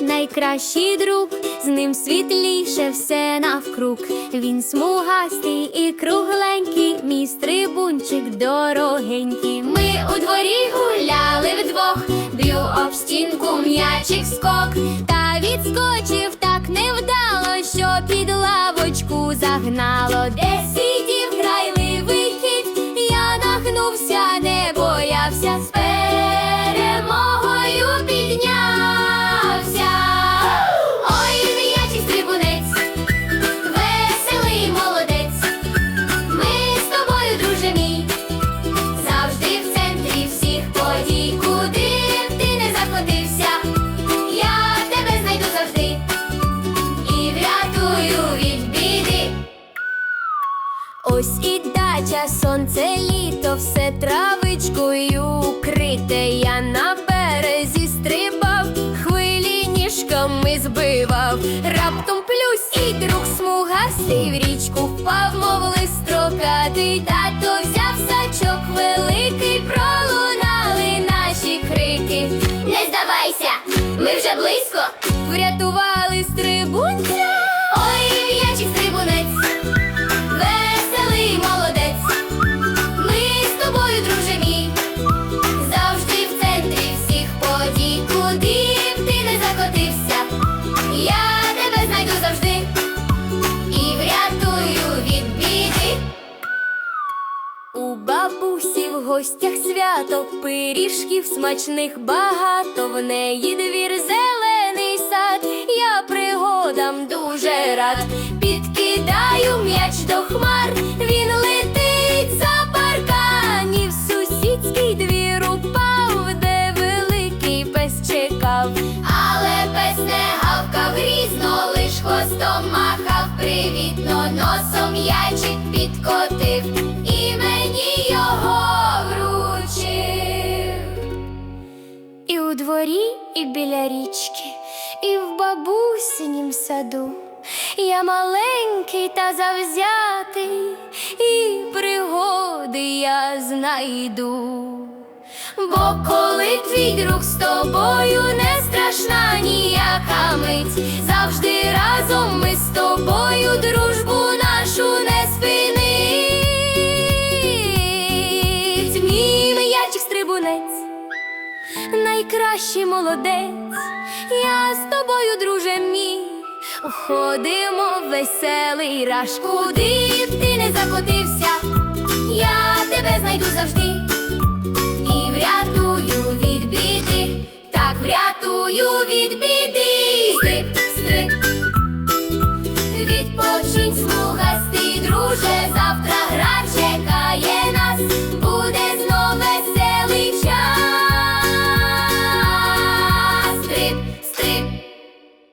найкращий друг, з ним світліше все навкруг. Він смугастий і кругленький, мій стрибунчик дорогенький. Ми у дворі гуляли вдвох, б'ю об стінку м'ячик скок, та відскочив так невдало, що під лавочку загнало, де сидів грайливий кіт, я нагнувся, Ось і дача, сонце, літо, все травичкою укрите. Я на березі стрибав, хвилі ніжками збивав. Раптом плюсь і друг смугастий в річку впав, мов лист строкатий. Тато взяв сачок великий, пролунали наші крики. Не здавайся, ми вже близько. Врятували гостях свято, пиріжків смачних багато, в неї двір зелений сад, я пригодам дуже рад. Підкидаю м'яч до хмар, він летить за парканів, сусідський двір упав, де великий пес чекав. Але пес не гавкав грізно, лиш хвостом махав. Привітно, носом м'ячик підкотив І у дворі, і біля річки, і в бабусинім саду. Я маленький та завзятий, і пригоди я знайду. Бо коли твій друг з тобою не страшна ніяка мить, завжди найкращий молодець, я з тобою, друже мій, уходимо в веселий раш, куди б ти не закотився, я тебе знайду завжди. І врятую від біди, так врятую від біди, Стрип, стрип, відпочи